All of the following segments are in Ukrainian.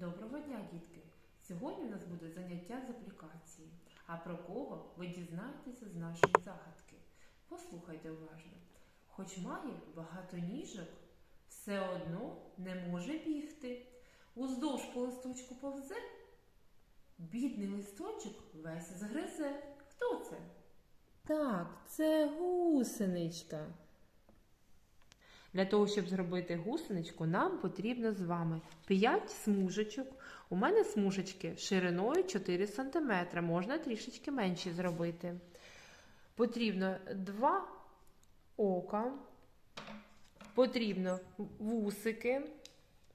Доброго дня, дітки! Сьогодні у нас буде заняття з аплікації. А про кого ви дізнаєтеся з нашої загадки? Послухайте уважно. Хоч має багато ніжок, все одно не може бігти. Уздовж по листочку повзе, бідний листочок весь згризе. Хто це? Так, це гусеничка. Для того, щоб зробити гусеничку, нам потрібно з вами 5 смужечок. У мене смужечки шириною 4 см, можна трішечки менші зробити. Потрібно 2 ока, потрібно вусики,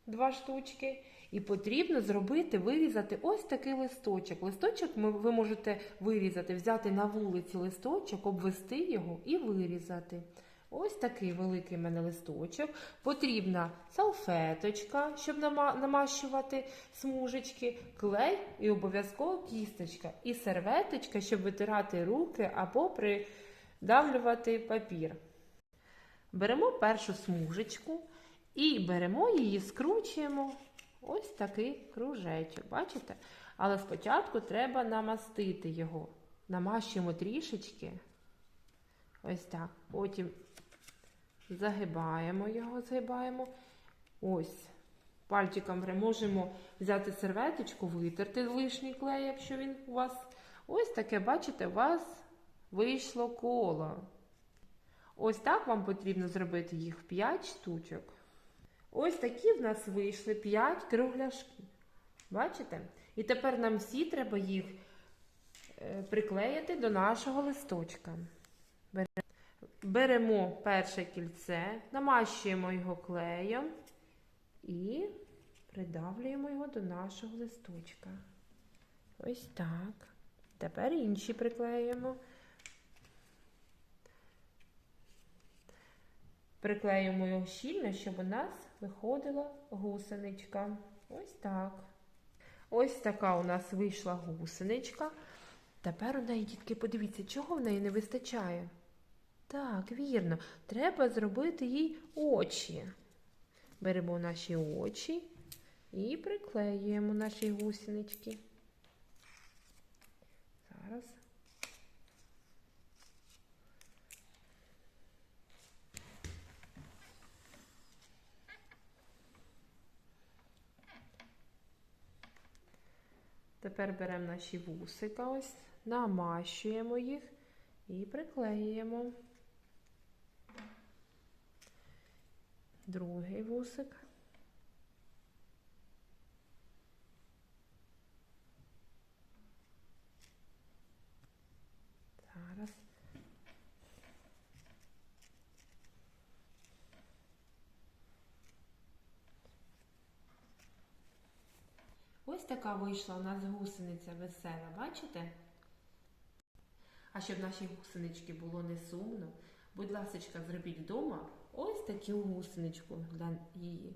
2 штучки. І потрібно зробити, вирізати ось такий листочок. Листочок ви можете вирізати, взяти на вулиці листочок, обвести його і вирізати. Ось такий великий в мене листочок. Потрібна салфеточка, щоб намащувати смужечки, клей і обов'язково кісточка. І серветочка, щоб витирати руки або придавлювати папір. Беремо першу смужечку і беремо її, скручуємо ось такий кружечок. Бачите? Але спочатку треба намастити його. Намащуємо трішечки. Ось так. Потім загибаємо його, згибаємо. Ось. Пальчиком можемо взяти серветочку, витерти лишній клей, якщо він у вас. Ось таке, бачите, у вас вийшло коло. Ось так вам потрібно зробити їх 5 штучок. Ось такі в нас вийшли 5 кругляшків. Бачите? І тепер нам всі треба їх е, приклеїти до нашого листочка. Бере- Беремо перше кільце, намащуємо його клеєм і придавлюємо його до нашого листочка. Ось так. Тепер інші приклеїмо. Приклеїмо його щільно, щоб у нас виходила гусеничка. Ось так. Ось така у нас вийшла гусеничка. Тепер у неї, дітки, подивіться, чого в неї не вистачає. Так, вірно, треба зробити їй очі. Беремо наші очі і приклеюємо наші гусенички. Зараз. Тепер беремо наші вусика, ось, намащуємо їх і приклеюємо. Другий вусик. Зараз. Ось така вийшла у нас гусениця весела, бачите? А щоб нашій гусенички було не сумно, будь ласка, зробіть вдома ось таку гусеничку для її.